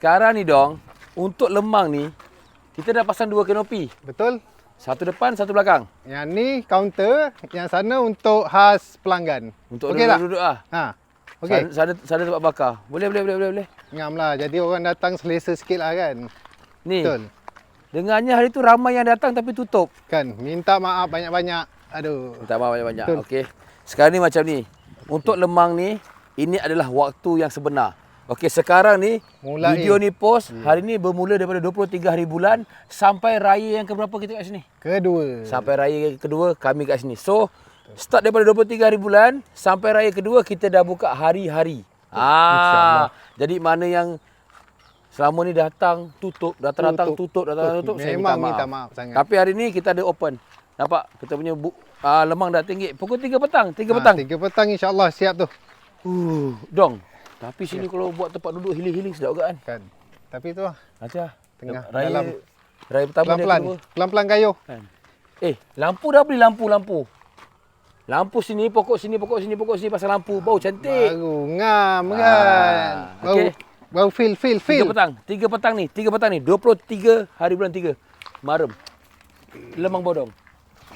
Sekarang ni dong, untuk lemang ni, kita dah pasang dua kanopi. Betul? Satu depan, satu belakang. Yang ni counter, yang sana untuk khas pelanggan. Untuk Okey tak? duduk-duduk ah. Ha. Okey. Sana, sana, sana tempat bakar. Boleh, boleh, boleh, boleh, boleh. Ngam lah. Jadi orang datang selesa sikit lah kan. Ni, Betul. dengarnya hari tu ramai yang datang tapi tutup. Kan. Minta maaf banyak-banyak. Aduh. Minta maaf banyak-banyak. Okey. Sekarang ni macam ni. Untuk lemang ni, ini adalah waktu yang sebenar. Okey, sekarang ni Mulai. video ni post hari ni bermula daripada 23 hari bulan sampai raya yang ke berapa kita kat sini? Kedua. Sampai raya yang kedua kami kat sini. So, start daripada 23 hari bulan sampai raya kedua kita dah buka hari-hari. Ah, jadi mana yang selama ni datang tutup, datang-datang tutup, datang-datang tutup, saya minta maaf. minta maaf sangat. Tapi hari ni kita ada open. Nampak? Kita punya bu, uh, lemang dah tinggi. Pukul 3 petang, 3 petang. Ha, tiga petang insyaAllah siap tu. Uh, dong. Tapi sini kalau buat tempat duduk healing-healing sedap juga kan? Kan. Tapi tu lah. Nanti lah. Tengah, Raya, dalam. raya pertama dia Pelan-pelan. kedua. Pelan-pelan kayuh. Kan? Eh, lampu dah beli lampu-lampu. Lampu sini, pokok sini, pokok sini, pokok sini pasal lampu. Bau cantik. Baru ngam Ah, kan. Baru, okey. baru feel, feel, Tiga feel. petang. Tiga petang ni. Tiga petang ni. 23 hari bulan 3. Maram. Lemang bodong.